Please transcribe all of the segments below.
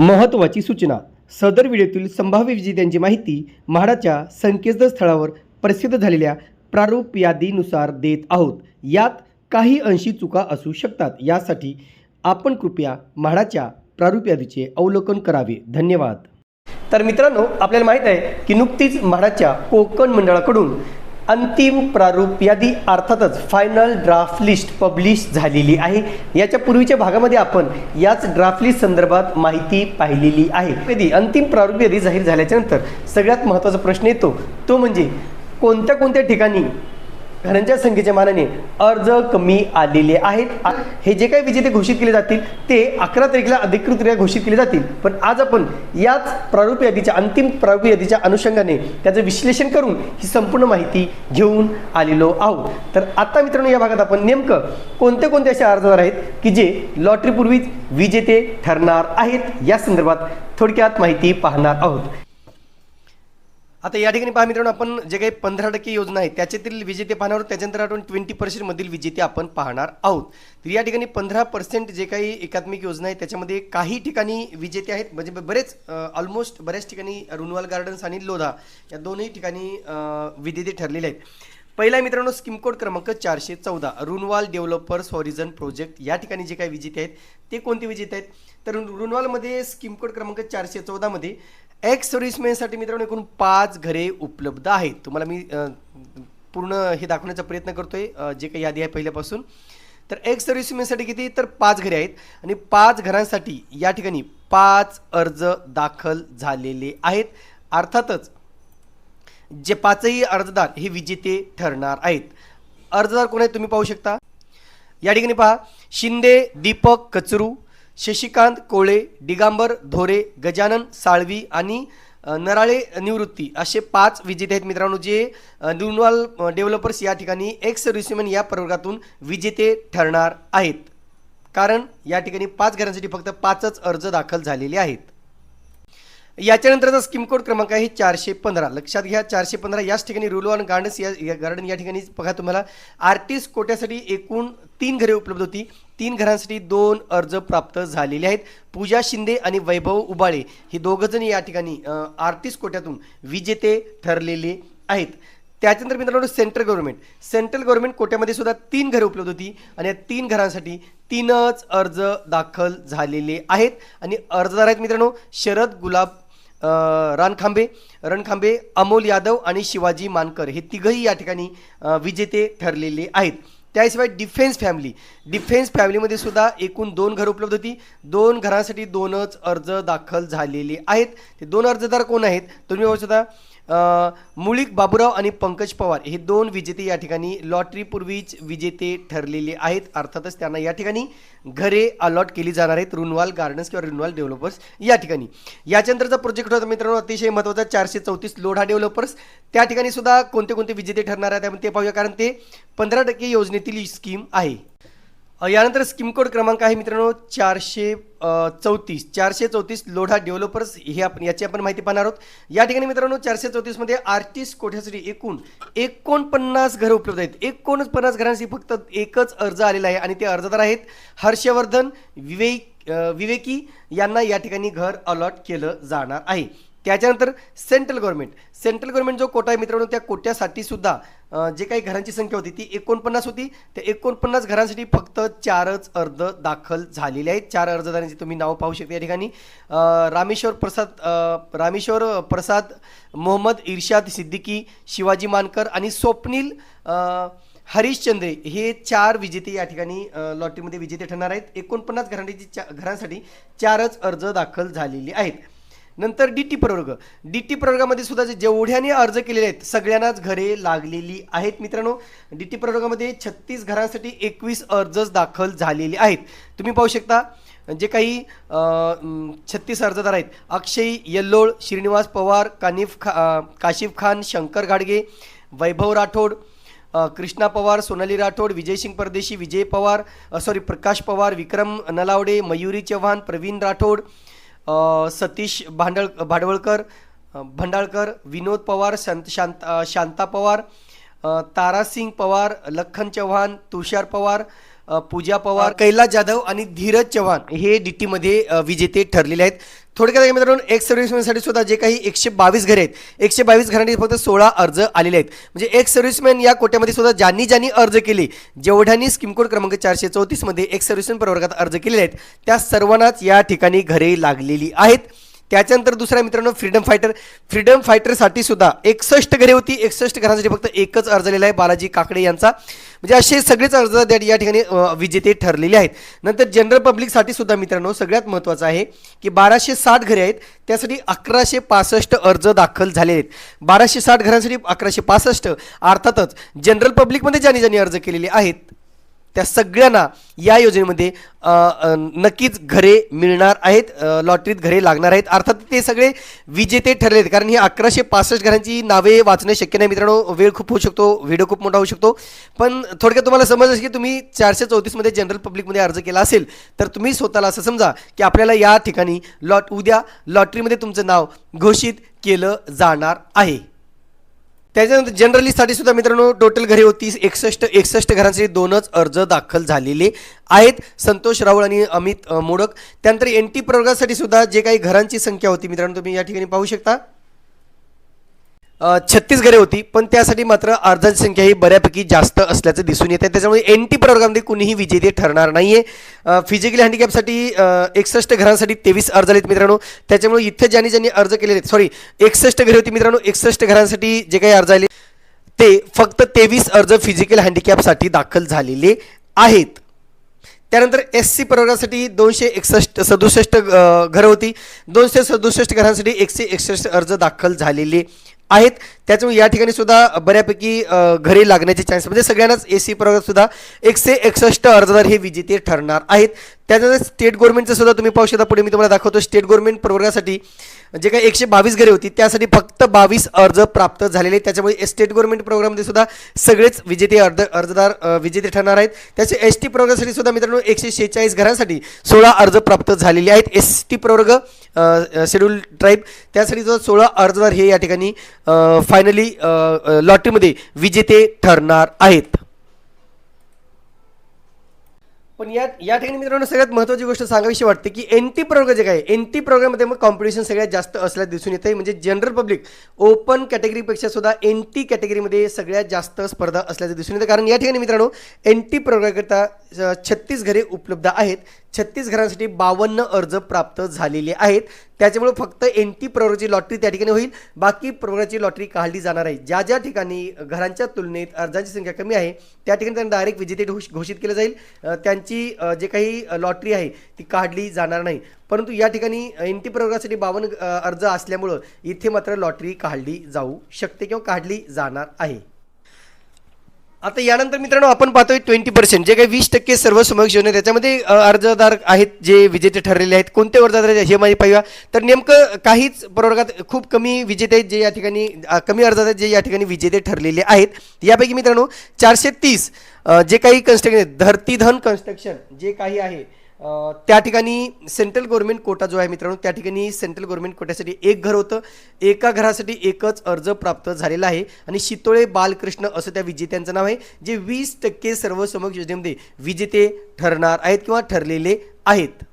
महत्त्वाची सूचना. सदर व्हिडिओतील संभाव्य विजेत्यांची माहिती म्हाडाच्या संकेतस्थळावर प्रसिद्ध झालेल्या प्रारूप यादीनुसार देत आहोत. यात काही अंशी चुका असू शकतात. यासाठी आपण कृपया म्हाडाच्या प्रारूप यादीचे अवलोकन करावे. धन्यवाद. तर मित्रांनो आपल्याला माहीत आहे की नुकतीच म्हाडाच्या कोकण मंडळाकडून अंतिम प्रारूप यादी अर्थातच फायनल ड्राफ्ट लिस्ट पब्लिश झालेली आहे. याच्या पूर्वीच्या भागामध्ये आपण याच ड्राफ्ट लिस्ट संदर्भात माहिती पाहिलेली आहे. कधी अंतिम प्रारूप यादी जाहीर झाल्याच्यानंतर सगळ्यात महत्त्वाचा प्रश्न येतो. तो म्हणजे कोणत्या कोणत्या ठिकाणी घरांच्या संख्येच्या मानाने अर्ज कमी आलेले आहेत. हे जे काही विजेते घोषित केले जातील ते अकरा तारखेला अधिकृतरित्या घोषित केले जातील. पण आज आपण याच प्रारूप यादीच्या अंतिम प्रारूप यादीच्या अनुषंगाने त्याचं विश्लेषण करून ही संपूर्ण माहिती घेऊन आलेलो आहोत. तर आता मित्रांनो या भागात आपण नेमकं कोणते कोणते असे अर्जदार आहेत की जे लॉटरीपूर्वीच विजेते ठरणार आहेत? या संदर्भात थोडक्यात माहिती पाहणार आहोत. आता या ठिकाणी पहा मित्रांनो आपण जे काही पंधरा टक्के योजना आहेत त्याच्यातील विजेते पाहणार त्याच्यानंतर आपण ट्वेंटी पर्सेंटमधील विजेते आपण पाहणार आहोत. तर या ठिकाणी पंधरा पर्सेंट जे काही एकात्मिक योजना आहे त्याच्यामध्ये काही ठिकाणी विजेते आहेत म्हणजे बरेच ऑलमोस्ट बऱ्याच ठिकाणी रुनवाल गार्डन्स आणि लोधा या दोन्ही ठिकाणी विजेते ठरलेले आहेत. पहिला मित्रांनो स्कीम कोड क्रमांक चारशे चौदा रुनवाल डेव्हलपर्स हॉरिझन प्रोजेक्ट या ठिकाणी जे काही विजेते आहेत ते कोणते विजेते आहेत? तर रुनवालमध्ये स्कीम कोड क्रमांक चारशे चौदामध्ये एक्स सर्व्हिसमॅनसाठी मित्रांनो एकूण पाच घरे उपलब्ध आहेत. तुम्हाला मी पूर्ण हे दाखवण्याचा प्रयत्न करतोय जे काही यादी आहे पहिल्यापासून. तर एक्स सर्व्हिसमॅनसाठी किती? तर पाच घरे आहेत. आणि पाच घरांसाठी या ठिकाणी पाच अर्ज दाखल झालेले आहेत. अर्थातच जे पाचही अर्जदार हे विजेते ठरणार आहेत. अर्जदार कोण आहेत तुम्ही पाहू शकता? या ठिकाणी पहा. शिंदे दीपक कचरू शशिकांत कोळे दिगांबर धोरे गजानन साळवी आणि नराळे निवृत्ती असे पाच विजेते आहेत मित्रांनो जे अ, न्यूनवाल डेव्हलपर्स या ठिकाणी एक्स सर्व्हिसमॅन या प्रवर्गातून विजेते ठरणार आहेत. कारण या ठिकाणी पाच घरांसाठी फक्त पाचच अर्ज दाखल झालेले आहेत. याच्यानंतरचा स्कीम कोड क्रमांक आहे चारशे पंधरा. लक्षात घ्या चारशे पंधरा याच ठिकाणी रुलवान गार्डन्स या गार्डन या ठिकाणी बघा तुम्हाला. आर्टिस्ट कोट्यासाठी एकूण तीन घरे उपलब्ध होती. तीन घरांसाठी दोन अर्ज प्राप्त झालेले आहेत. पूजा शिंदे आणि वैभव उबाळे हे दोघंजण या ठिकाणी अ, आर्टिस्ट कोट्यातून विजेते ठरलेले आहेत. त्याच्यानंतर मित्रांनो सेंट्रल गव्हर्नमेंट सेंट्रल गव्हर्नमेंट कोट्यामध्ये सुद्धा तीन घरे उपलब्ध होती आणि या तीन घरांसाठी तीनच अर्ज दाखल झालेले आहेत. आणि अर्जदार आहेत मित्रांनो शरद गुलाब रणखांबे. रानखांबे रणखांबे अमोल यादव आणि शिवाजी मानकर हे तिघही या ठिकाणी विजेते ठरलेले आहेत. त्याशिवाय डिफेन्स फॅमिली डिफेन्स फॅमिलीमध्ये सुद्धा एकूण दोन घरं उपलब्ध होती. दोन घरांसाठी दोनच अर्ज दाखल झालेले आहेत. ते दोन अर्जदार कोण आहेत? तुम्ही बघू शकता. मुळीक बाबुराव आणि पंकज पवार हे दोन विजेते या ठिकाणी लॉटरीपूर्वीच विजेते ठरलेले आहेत. अर्थातच त्यांना या ठिकाणी घरे अलॉट केली जाणार आहेत. रुनवाल गार्डन्स किंवा रुनवाल डेव्हलपर्स या ठिकाणी. याच्यानंतरचा प्रोजेक्ट होता मित्रांनो अतिशय महत्त्वाचा. चारशे चौतीस लोढा डेव्हलपर्स त्या ठिकाणी सुद्धा कोणते कोणते विजेते ठरणार आहेत? त्यामुळे ते पाहूया कारण ते पंधरा टक्के योजनेतील स्कीम आहे. यानंतर स्कीम कोड क्रमांक आहे मित्रांनो चारशे चौतीस. चारशे चौतीस लोढा डेव्हलपर्स हे आपण याची आपण माहिती पाहणार आहोत. या ठिकाणी मित्रांनो चारशे चौतीसमध्ये आर्टिस्ट कोठ्यासाठी एकूण एकोणपन्नास घरं उपलब्ध आहेत. एकोणपन्नास घरांसाठी फक्त एकच अर्ज आलेला आहे आणि ते अर्जदार आहेत हर्षवर्धन विवेक विवेकी यांना या ठिकाणी घर अलॉट केलं जाणार आहे. त्याच्यानंतर सेंट्रल गव्हर्नमेंट सेंट्रल गव्हर्नमेंट जो कोटा आहे मित्रांनो त्या कोट्यासाठी सुद्धा जे काही घरांची संख्या होती ती एकोणपन्नास होती. त्या एकोणपन्नास घरांसाठी फक्त चारच अर्ज दाखल झालेले आहेत. चार अर्जदारांचे तुम्ही नाव पाहू शकता या ठिकाणी. रामेश्वर प्रसाद रामेश्वर प्रसाद मोहम्मद इर्शाद सिद्दीकी शिवाजी मानकर आणि स्वप्नील हरिश्चंद्रे हे चार विजेते या ठिकाणी लॉटरीमध्ये विजेते ठरणार आहेत. एकोणपन्नास घरांची चा घरांसाठी चारच अर्ज दाखल झालेले आहेत. नंतर डी टी प्रवर्ग. डी टी प्रवर्गामध्ये सुद्धा जे जेवढ्याने अर्ज केलेले आहेत सगळ्यांनाच घरे लागलेली आहेत मित्रांनो. डी टी प्रवर्गामध्ये छत्तीस घरांसाठी एकवीस अर्जच दाखल झालेले आहेत. तुम्ही पाहू शकता जे काही छत्तीस अर्जदार आहेत. अक्षय यल्लोळ श्रीनिवास पवार कानिफ खा काशिफ खान शंकर घाडगे वैभव राठोड कृष्णा पवार सोनाली राठोड विजयसिंग परदेशी विजय पवार सॉरी प्रकाश पवार विक्रम नलावडे मयुरी चव्हाण प्रवीण राठोड सतीश भांडळ भाडवळकर भंडाळकर विनोद पवार शांत शांत शांता पवार तारासिंग पवार लखन चव्हाण तुषार पवार पूजा पवार कैलास जाधव आणि धीरज चव्हाण हे डी टीमध्ये विजेते ठरलेले आहेत. थोडक्यात काय मित्रांनो एक्स सर्व्हिसमॅनसाठी सुद्धा जे काही एकशे बावीस घरे आहेत एकशे बावीस घरांनी फक्त सोळा अर्ज आलेले आहेत. म्हणजे एक्स सर्व्हिसमॅन या कोट्यामध्ये सुद्धा ज्यांनी ज्यांनी अर्ज केले जेवढ्यांनी स्कीम कोड क्रमांक चारशे चौतीसमध्ये एक्स सर्व्हिसमॅन प्रवर्गात अर्ज केलेले आहेत त्या सर्वांनाच या ठिकाणी घरे लागलेली आहेत. त्याच्यानंतर दुसऱ्या मित्रांनो फ्रीडम फायटर फ्रीडम फायटरसाठी सुद्धा एकसष्ट घरे होती. एकसष्ट घरांसाठी फक्त एकच अर्ज आलेला आहे बालाजी काकडे यांचा. म्हणजे असे सगळेच अर्ज या ठिकाणी विजेते ठरलेले आहेत. नंतर जनरल पब्लिकसाठी सुद्धा मित्रांनो सगळ्यात महत्त्वाचं आहे की बाराशे साठ घरे आहेत. त्यासाठी अकराशे पासष्ट अर्ज दाखल झाले आहेत. बाराशे साठ घरांसाठी अकराशे पासष्ट अर्थातच जनरल पब्लिकमध्ये ज्यांनी ज्यांनी अर्ज केलेले आहेत त्या सगळ्यांना या योजनेमध्ये नक्कीच घरे मिळणार आहेत लॉटरीत घरे लागणार आहेत. अर्थात ते सगळे विजेते ठरले आहेत कारण ही अकराशे पासष्ट घरांची नावे वाचणे शक्य नाही मित्रांनो. वेळ खूप होऊ शकतो व्हिडिओ खूप मोठा होऊ शकतो. पण थोडक्यात तुम्हाला समज की तुम्ही चारशे चौतीसमध्ये जनरल पब्लिकमध्ये अर्ज केला असेल तर तुम्ही स्वतःला असं समजा की आपल्याला या ठिकाणी लॉट उद्या लॉटरीमध्ये तुमचं नाव घोषित केलं जाणार आहे. त्याच्यानंतर जनरलीसाठी सुद्धा मित्रांनो टोटल घरे होती एकसष्ट एकसष्ट घरांसाठी दोनच अर्ज दाखल झालेले आहेत. संतोष राऊळ आणि अमित मोडक. त्यानंतर एन टी प्रवर्गासाठी सुद्धा जे काही घरांची संख्या होती मित्रांनो तुम्ही या ठिकाणी पाहू शकता. छत्तीस घरे होती पण त्यासाठी मात्र अर्जांची संख्या ही बऱ्यापैकी जास्त असल्याचं दिसून येते त्याच्यामुळे एन टी प्रवर्गामध्ये कुणीही विजेते ठरणार नाही आहे फिजिकल हँडिकॅपसाठी एकसष्ट घरांसाठी तेवीस अर्ज आलेत मित्रांनो. त्याच्यामुळे इथे ज्यांनी ज्यांनी अर्ज केलेले आहेत सॉरी एकसष्ट घरे होती मित्रांनो एकसष्ट घरांसाठी जे काही अर्ज आले ते फक्त तेवीस अर्ज फिजिकल हँडिकॅपसाठी दाखल झालेले आहेत. त्यानंतर एस सी प्रवर्गासाठी दोनशे एकसष्ट सदुसष्ट घरं होती. दोनशे सदुसष्ट घरांसाठी एकशे एकसष्ट अर्ज दाखल झालेले आहेत. त्याच्यामुळे या ठिकाणी सुद्धा बऱ्यापैकी घरी घरे लागण्याचे चान्स म्हणजे सगळ्यांनाच ए सी प्रवर्गात सुद्धा एकशे एकसष्ट अर्जदार हे विजेते ठरणार आहेत. त्याच्यानंतर स्टेट गव्हर्नमेंटचं सुद्धा तुम्ही पाहू शकता. पुढे मी तुम्हाला दाखवतो स्टेट गव्हर्नमेंट प्रवर्गासाठी. जे काही एकशे बावीस घरे होती त्यासाठी फक्त बावीस अर्ज प्राप्त झालेले त्याच्यामुळे एस्टेट गव्हर्नमेंट प्रोग्राममध्ये सुद्धा सगळेच विजेते अर्ज अर्जदार विजेते ठरणार आहेत. त्याचे एस टी प्रवर्गासाठी सुद्धा मित्रांनो एकशे शेहेचाळीस घरांसाठी सोळा अर्ज प्राप्त झालेले आहेत. एस टी प्रवर्ग शेड्यूल ट्राईब त्यासाठी सुद्धा सोळा अर्जदार हे या ठिकाणी फायनली लॉटरीमध्ये विजेते ठरणार आहेत. पण या या ठिकाणी मित्रांनो सगळ्यात महत्त्वाची गोष्ट सांगावीशी वाटते की एन टी प्रोग्राम जे काय एन टी प्रोग्राममध्ये मग कॉम्पिटिशन सगळ्यात जास्त असल्याचं दिसून येते म्हणजे जनरल पब्लिक ओपन कॅटेगरीपेक्षा सुद्धा एन टी कॅटेगरीमध्ये सगळ्यात जास्त स्पर्धा असल्याचं दिसून येतं. कारण या ठिकाणी मित्रांनो एन टी प्रोग्रामकरता छत्तीस घरे उपलब्ध आहेत. छत्तीस घरांसाठी बावन्न अर्ज प्राप्त झालेले आहेत. त्याच्यामुळे फक्त एन टी प्रवर्गाची लॉटरी त्या ठिकाणी होईल. बाकी प्रवर्गाची लॉटरी काढली जाणार आहे. ज्या ज्या ठिकाणी घरांच्या तुलनेत अर्जांची संख्या कमी आहे त्या ठिकाणी त्यांना डायरेक्ट विजेते घोषित केलं जाईल. त्यांची जे काही लॉटरी आहे ती काढली जाणार नाही. परंतु या ठिकाणी एन टी प्रवर्गासाठी बावन्न अर्ज असल्यामुळं इथे मात्र लॉटरी काढली जाऊ शकते किंवा काढली जाणार आहे. आता यानंतर मित्रांनो आपण पाहतोय ट्वेंटी पर्सेंट जे काही वीस टक्के सर्व समक्ष योजना त्याच्यामध्ये अर्जदार आहेत जे विजेते ठरलेले आहेत. कोणते अर्जदार आहेत हे माहिती पाहूया तर नेमकं काहीच प्रवर्गात खूप कमी विजेते आहेत जे या ठिकाणी कमी अर्जदार आहेत जे या ठिकाणी विजेते ठरलेले आहेत. यापैकी मित्रांनो चारशे तीस जे काही कन्स्ट्रक्शन धरतीधन कन्स्ट्रक्शन जे काही आहे त्या ठिकाणी सेंट्रल गव्हर्नमेंट कोटा जो आहे मित्रांनो त्या ठिकाणी सेंट्रल गव्हर्नमेंट कोट्यासाठी एक घर होतं. एका घरासाठी एकच अर्ज प्राप्त झालेला आहे. आणि शितोळे बालकृष्ण असं त्या विजेत्यांचं नाव आहे जे वीस टक्के सर्व योजनेमध्ये विजेते ठरणार आहेत किंवा ठरलेले आहेत.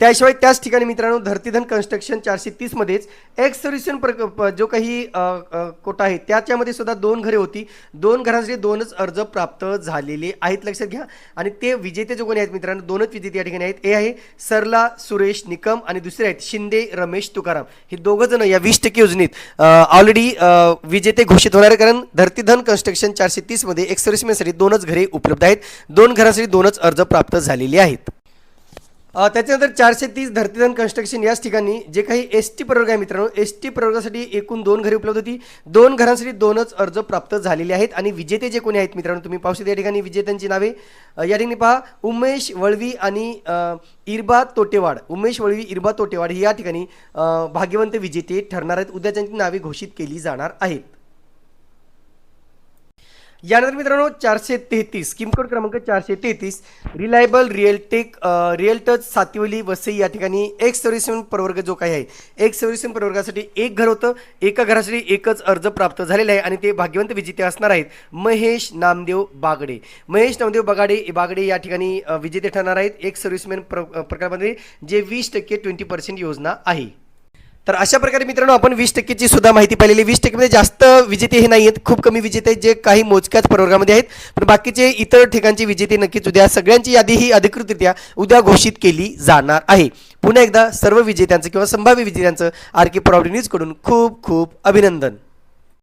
त्याशिवाय त्याच ठिकाणी मित्रांनो धरतीधन कन्स्ट्रक्शन चारशे तीसमध्येच एक्स सर्व्हिसन प्रकल्प जो काही कोटा आहे त्याच्यामध्ये सुद्धा दोन घरे होती. दोन घरांसाठी दोनच अर्ज प्राप्त झालेले आहेत लक्षात घ्या. आणि ते विजेते जो कोणी आहेत मित्रांनो दोनच विजेते या ठिकाणी आहेत. हे आहे सरला सुरेश निकम आणि दुसरे आहेत शिंदे रमेश तुकाराम. हे दोघं जण या वीस टक्के योजनेत ऑलरेडी विजेते घोषित होणार आहे कारण धरतीधन कन्स्ट्रक्शन चारशे तीसमध्ये एक्स सर्व्हिसमॅनसाठी दोनच घरे उपलब्ध आहेत. दोन घरांसाठी दोनच अर्ज प्राप्त झालेले आहेत. त्याच्यानंतर चारशे तीस धरतीधन कन्स्ट्रक्शन याच ठिकाणी जे काही एस टी प्रवर्ग आहे मित्रांनो एस टी प्रवर्गासाठी एकूण दोन घरे उपलब्ध होती. दोन घरांसाठी दोनच अर्ज प्राप्त झालेले आहेत आणि विजेते जे कोणी आहेत मित्रांनो तुम्ही पाहू शकता या ठिकाणी विजेत्यांची नावे. या ठिकाणी पहा उमेश वळवी आणि इरबा तोटेवाड. उमेश वळवी इरबा तोटेवाड हे या ठिकाणी भाग्यवंत विजेते ठरणार आहेत. उद्या त्यांची नावे घोषित केली जाणार आहेत. यानंतर मित्रांनो चारशे तेहतीस किमकोड क्रमांक चारशे तेहतीस reliable Realtek real touch real touch Sativali Vasai या ठिकाणी एक सर्व्हिसमॅन प्रवर्ग जो काही आहे एक सर्व्हिसमॅन प्रवर्गासाठी एक घर होतं एका घरासाठी एकच अर्ज प्राप्त झालेला आहे आणि ते भाग्यवंत विजेते असणार आहेत महेश नामदेव बागडे. महेश नामदेव बागाडे बागडे या ठिकाणी विजेते ठरणार आहेत. एक सर्व्हिसमॅन प्र प्रकारामध्ये जे वीस टक्के ट्वेंटी पर्सेंट योजना आहे. तर अशा प्रकारे मित्रांनो आपण वीस टक्केची सुद्धा माहिती पाहिलेली. वीस टक्केमध्ये म्हणजे जास्त विजेते हे नाही आहेत खूप कमी विजेते आहेत जे काही मोजक्याच प्रवर्गामध्ये आहेत. पण बाकीचे इतर ठिकाणचे विजेते नक्कीच उद्या सगळ्यांची यादी ही अधिकृतरित्या उद्या घोषित केली जाणार आहे. पुन्हा एकदा सर्व विजेत्यांचं किंवा संभाव्य विजेत्यांचं आर के प्रॉव्हिड न्यूजकडून खूप खूप अभिनंदन.